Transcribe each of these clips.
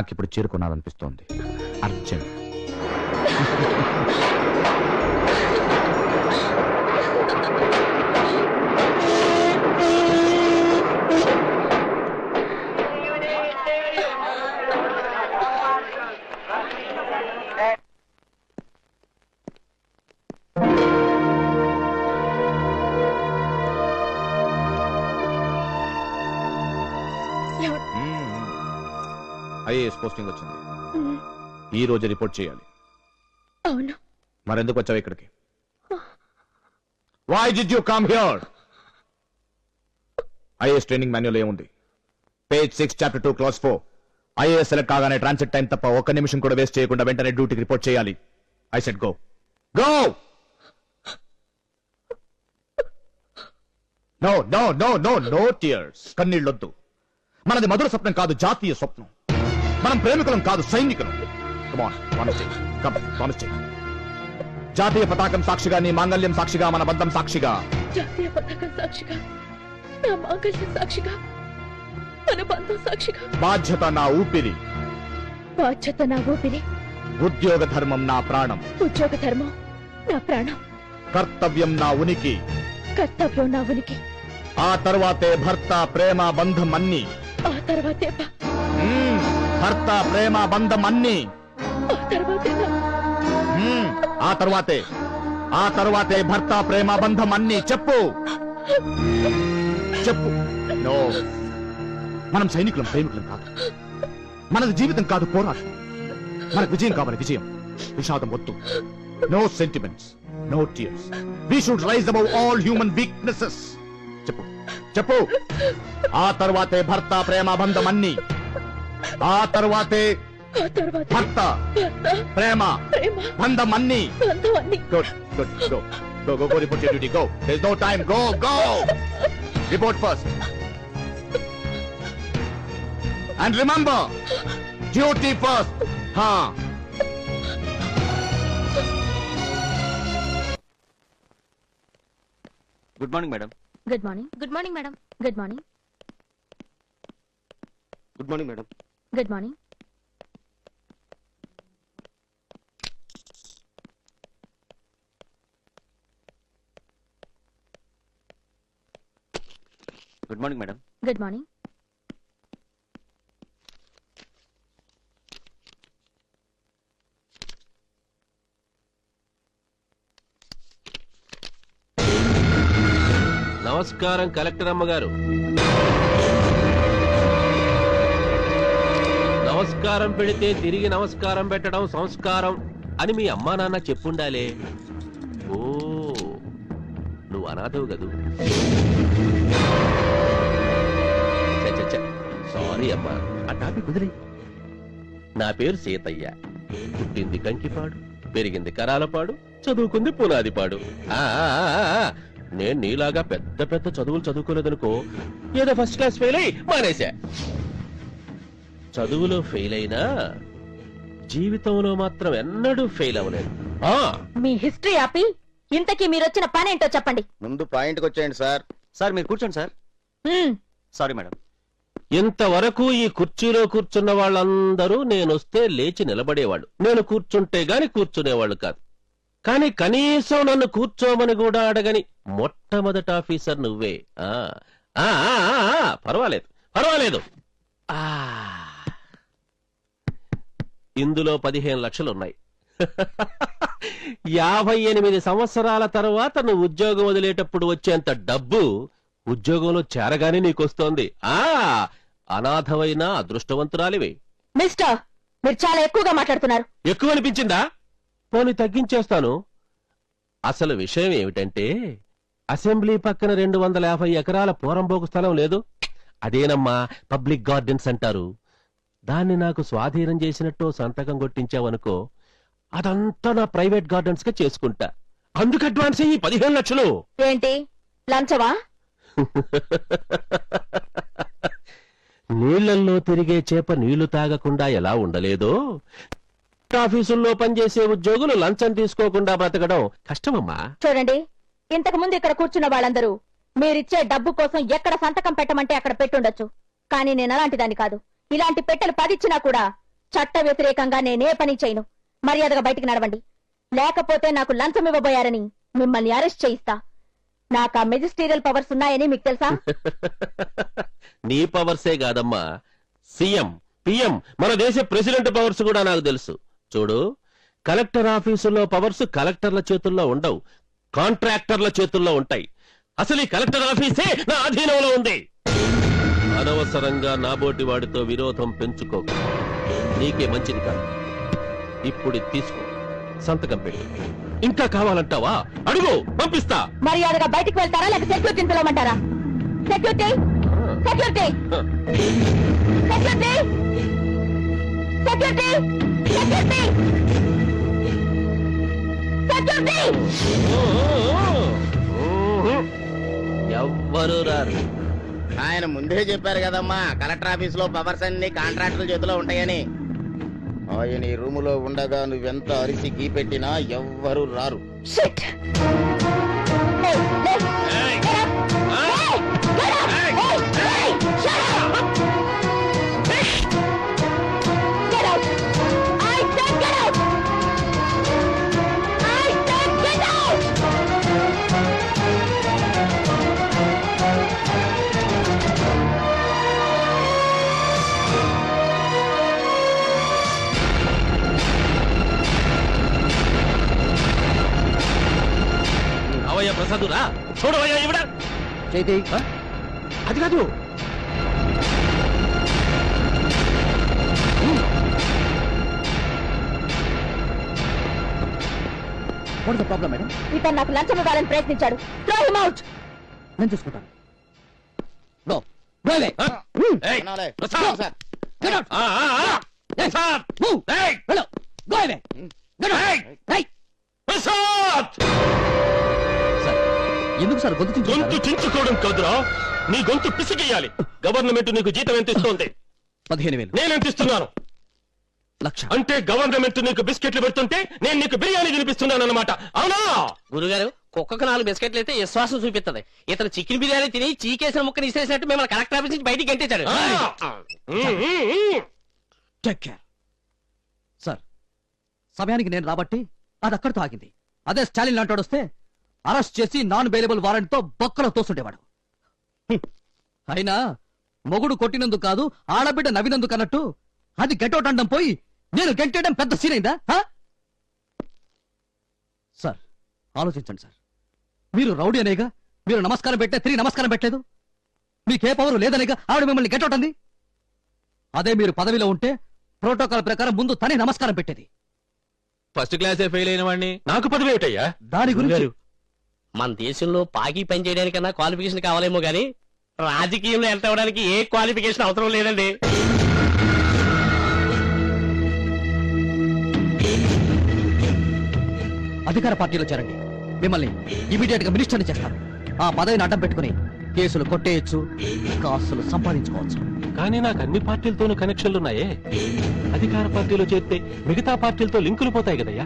నాకు ఇప్పుడు చేరుకున్నారనిపిస్తోంది. Urgent IAS posting వచ్చింది. ఈ రోజు రిపోర్ట్ చేయాలి. అవును. మరెందుకు వచ్చావు ఇక్కడికి? Why did you come here IAS training manual ఏముంది page six chapter two class four IAS select కాగానే ట్రాన్సిట్ టైం తప్ప ఒక్క నిమిషం కూడా వేస్ట్ చేయకుండా వెంటనే డ్యూటీకి రిపోర్ట్ చేయాలి. I set go go no no no no no tears కన్నీళ్ళొద్దు. మనది మధుర స్వప్నం కాదు జాతీయ స్వప్నం. మనం ప్రేమికులం కాదు సైనికులం. జాతీయ పతాకం సాక్షిగా నీ మాంగళ్యం సాక్షిగా మన బంధం సాక్షిగా. జాతీయ పతాకం సాక్షిగా నా మాంగళ్యం సాక్షిగా మన బంధం సాక్షిగా. బాధ్యత నా ఊపిరి. బాధ్యత నా ఊపిరి. ఉద్యోగ ధర్మం నా ప్రాణం. ఉద్యోగ ధర్మం నా ప్రాణం. కర్తవ్యం నా ఉనికి. కర్తవ్యం నా ఉనికి. ఆ తర్వాతే భర్త ప్రేమ బంధం అన్ని. ఆ తర్వాతే. భర్త ప్రేమ బంధం అన్ని. ఆ తర్వాతే. ఆ తర్వాతే. ఆ తర్వాతే భర్త ప్రేమ బంధం అన్ని. చెప్పు. చెప్పు. నో. మనం సైనికులం ప్రేమికులం కాదు. మనది జీవితం కాదు పోరాటం. మనకు విజయం కావాలి విజయం. విషాదం వద్దు. No sentiments no tears we should rise above all human weaknesses చెప్పు. చెప్పు. ఆ తర్వాతే భర్త ప్రేమ బంధం అన్ని. ఆ తర్వాతే ఆ తర్వాత భర్త ప్రేమ ప్రేమ బంధం అన్ని బంధం అన్ని Good, good, go. Go, go, go, report your duty. Go. There's no time. Go, go. Report first. And remember, duty first. Huh. Good morning madam good morning good morning madam good morning good morning madam good morning good morning madam good morning నమస్కారం collector అమ్మగారు. నమస్కారం పెడితే తిరిగి నమస్కారం పెట్టడం సంస్కారం అని మీ అమ్మా నాన్న చెప్పుండాలే. ఓ నువ్వు అనాథవు కదూ. సారీ అమ్మా ఆ టాపిక్ కుదిరి నా పేరు సీతయ్య. పుట్టింది కంకిపాడు పెరిగింది కరాలపాడు చదువుకుంది పునాదిపాడు. ఆ, నేను నీలాగా పెద్ద పెద్ద చదువులు చదువుకోలేదనుకో ఏదో ఫస్ట్ క్లాస్ ఫెయిల్ అయి మానేశా. చదువులో ఫెయిల్ అయినా జీవితంలో మాత్రం ఎన్నడూ ఫెయిల్ అవ్వలేదు. ఆ. మీ హిస్టరీ ఆపి ఇంతకీ మీరొచ్చిన పనేంటో చెప్పండి. ముందు పాయింట్కి వచ్చేయండి సార్. సార్ మీరు కూర్చోండి సార్. మ్మ్. Sorry madam. ఇంతవరకు ఈ కుర్చీలో కూర్చున్న వాళ్ళందరూ నేనొస్తే లేచి నిలబడేవాళ్ళు. నేను కూర్చుంటే గాని కూర్చునేవాళ్ళు కాదు. కానీ కనీసం నన్ను కూర్చోమని కూడా అడగని మొట్టమొదటి ఆఫీసర్ నువ్వే. ఆ. ఆ, ఆ, ఆ, ఆ, పర్వాలేదు. పర్వాలేదు. ఆ. ఇందులో పదిహేను లక్షలున్నాయి. యాభై ఎనిమిది సంవత్సరాల తర్వాత నువ్వు ఉద్యోగం వదిలేటప్పుడు వచ్చేంత డబ్బు ఉద్యోగంలో చేరగానే నీకొస్తోంది. ఆ అనాథవైన అదృష్టవంతురాలివి. మిస్టర్ మీరు చాలా ఎక్కువగా మాట్లాడుతున్నారు. ఎక్కువ అనిపించిందా పోనీ తగ్గించేస్తాను. అసలు విషయం ఏమిటంటే అసెంబ్లీ పక్కన రెండు వందల యాభై ఎకరాల పోరంబోకు స్థలం లేదు. అదేనమ్మా పబ్లిక్ గార్డెన్స్ అంటారు. దాన్ని నాకు స్వాధీనం చేసినట్టు సంతకం కొట్టించావనుకో అదంతా నా ప్రైవేట్ గార్డెన్స్గా చేసుకుంటా. అందుకు అడ్వాన్స్ ఈ పదిహేను లక్షలు. ఏంటి? లంచవా నీళ్ళల్లో తిరిగే చేప నీళ్ళు తాగకుండా ఎలా ఉండలేదో ఆఫీసుల్లో పనిచేసే ఉద్యోగులు లంచం తీసుకోకుండా బ్రతకడం కష్టమమ్మా. చూడండి ఇంతకు ముందు ఇక్కడ కూర్చున్న వాళ్ళందరూ మీరిచ్చే డబ్బు కోసం ఎక్కడ సంతకం పెట్టమంటే అక్కడ పెట్టుండొచ్చు. కానీ నేను అలాంటి దాన్ని కాదు. ఇలాంటి పెట్టెలు పదిచ్చినా కూడా చట్ట వ్యతిరేకంగా నేనే పని చేయను. మర్యాదగా బయటికి నడవండి. లేకపోతే నాకు లంచం ఇవ్వబోయారని మిమ్మల్ని అరెస్ట్ చేయిస్తా. నాకు ఆ మెజిస్టీరియల్ పవర్స్ ఉన్నాయని మీకు తెలుసా? నీ పవర్సే కాదమ్మా. సీఎం పిఎం మన దేశ ప్రెసిడెంట్ పవర్స్ కూడా నాకు తెలుసు. చూడు కలెక్టర్ ఆఫీసులో పవర్స్ కలెక్టర్ల చేతుల్లో ఉండవు. కాంట్రాక్టర్ల చేతుల్లో ఉంటాయి. అసలు ఈ కలెక్టర్ ఆఫీసే నా అధీనంలో ఉంది. అనవసరంగా నాబోటి వాడితో విరోధం పెంచుకోకు నీకే మంచిది కాదు. ఇప్పుడు తీసుకో. సంతకం పెట్టు. ఇంకా కావాలంటావా? అడుగు! పంపిస్తా! మర్యాదగా బయటికి వెళ్తారా లేక సెక్యూరిటీని పిలవమంటారా? Security! Security! Security! Security! Security! Security! ఎవ్వరు రారు? ఆయన ముందే చెప్పారు కదమ్మా కలెక్టర్ ఆఫీస్లో పవర్స్ అన్ని కాంట్రాక్టుల చేతిలో ఉంటాయని. ఆయన ఈ రూములో ఉండగా నువ్వెంత అరిసి గీ పెట్టినా ఎవ్వరు రారు. అవయ్య ప్రసాదు రా చూడవయ్యా ఇవిడ చైతి అది కాదు. వాట్ ద ప్రాబ్లం మేడం ఇతను నాకు లంచం ఇవ్వాలని ప్రయత్నించాడు. త్రో హిమ్ అవుట్ నేను చూసుకుంటాను. గో ఆ? ఏయ్, వినాలే. ప్రసాద్! సార్ ఆ, ఆ, ఆ! ప్రసాద్! ఏయ్, గో అవే ఏయ్! ప్రసాద్! ఎందుకు సార్ గొంతు గొంతు చించుకోవడం కాదురా. నీ గొంతు పిసిగేయాలి గవర్నమెంట్ నీకు జీతం ఎంత ఇస్తోంది? పదిహేను వేలు. నేనెంత ఇస్తున్నాను? లక్ష. అంటే గవర్నమెంట్ నీకు బిస్కెట్లు పెడుతుంటే నేను నీకు బిర్యానీ తినిపిస్తున్నాను అనమాట అవునా? గురుగారు కుక్కకు నాలుగు బిస్కెట్లు అయితే విశ్వాసం చూపిస్తుంది ఇతను చికెన్ బిర్యానీ తిని చీకేసిన ముక్కని ఇసేసినట్టు మిమ్మల్ని కలెక్టర్ ఆఫీస్ నుంచి బయటికి గంటేశాడు. సార్ సమయానికి నేను రాబట్టి అది అక్కడితో ఆగింది. అదే స్టాలిన్ లాంటి వస్తే అరెస్ట్ చేసి నాన్ బెయిలబుల్ వారెంట్తో బొక్కలో తోస్తుండేవాడు హ్మ్. అయినా మొగుడు కొట్టినందుకు కాదు ఆడబిడ్డ నవ్వినందుకు అన్నట్టు అది గెటౌట్ అనడం పోయి నేను గెంటేయడం పెద్ద సీన్ అయిందా? హా? సార్ ఆలోచించండి సార్. మీరు రౌడీ అనేగా మీరు నమస్కారం పెట్టే తిరిగి నమస్కారం పెట్టలేదు. మీకే పవరు లేదనేగా ఆవిడ మిమ్మల్ని గెటౌట్ అంది. అదే మీరు పదవిలో ఉంటే ప్రోటోకాల్ ప్రకారం ముందు తనే నమస్కారం పెట్టేది. ఫస్ట్ క్లాసే ఫెయిల్ అయిన వాడిని నాకు పదవి ఏమిటయ్యా? దాని గురించి మన దేశంలో పాకి పని చేయడానికన్నా క్వాలిఫికేషన్ కావాలేమో గానీ రాజకీయంలో ఎంత అవ్వడానికి ఏ క్వాలిఫికేషన్ అవసరం లేదండి. అధికార పార్టీలో చేరండి. మిమ్మల్ని ఇమీడియట్గా మినిస్టర్ని చేస్తారు ఆ పదవిని అడ్డం పెట్టుకుని కేసులు కొట్టేయచ్చు కాసులు సంపాదించుకోవచ్చు. కానీ నాకు అన్ని పార్టీలతోనూ కనెక్షన్లు ఉన్నాయే. అధికార పార్టీలో చేరితే మిగతా పార్టీలతో లింకులు పోతాయి కదయ్యా?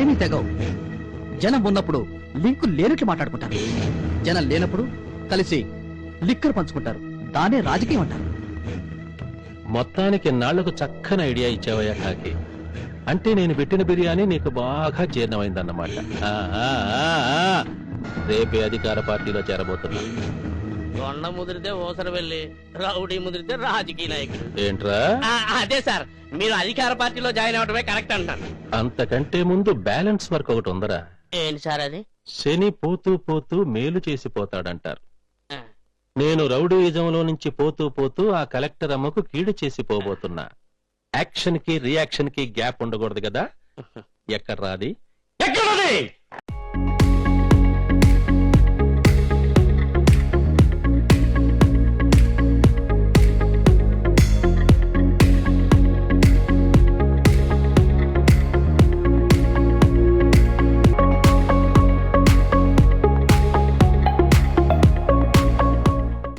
ఏమీ తెగవు. జనం ఉన్నప్పుడు లింకు లేనట్లు మాట్లాడుకుంటారు. జనం లేనప్పుడు కలిసి లిక్కర్ పంచుకుంటారు. దానే రాజకీయం అంటారు. మొత్తానికి నాళ్ళకు చక్కని ఐడియా ఇచ్చావయ్యా కాకి. అంటే నేను పెట్టిన బిర్యానీ నీకు బాగా జీర్ణమైందన్నమాట. ఆ, ఆ, ఆ, ఆ. రేపే అధికార పార్టీలో చేరబోతున్నా. దొండ ముదిరితే ఓసర వెళ్ళి రౌడీ ముదిరితే రాజకీయ నాయకుడు. ఏంట్రా? ఆ, అదే సార్ మీరు అధికార పార్టీలో జాయిన్ అవడమే కరెక్ట్ అంటాను అంతకంటే ముందు బ్యాలెన్స్ వర్క్ ఒకటి ఉందరా. ఏంటి సార్ అది? శని పోతూ పోతూ మేలు చేసి పోతాడంటారు. ఆ. నేను రౌడీయిజంలో నుంచి పోతూ పోతూ ఆ కలెక్టర్ అమ్మకు కీడు చేసి పోబోతున్నా. యాక్షన్కి రియాక్షన్కి గ్యాప్ ఉండకూడదు కదా. ఎక్కడ రాది? ఎక్కడది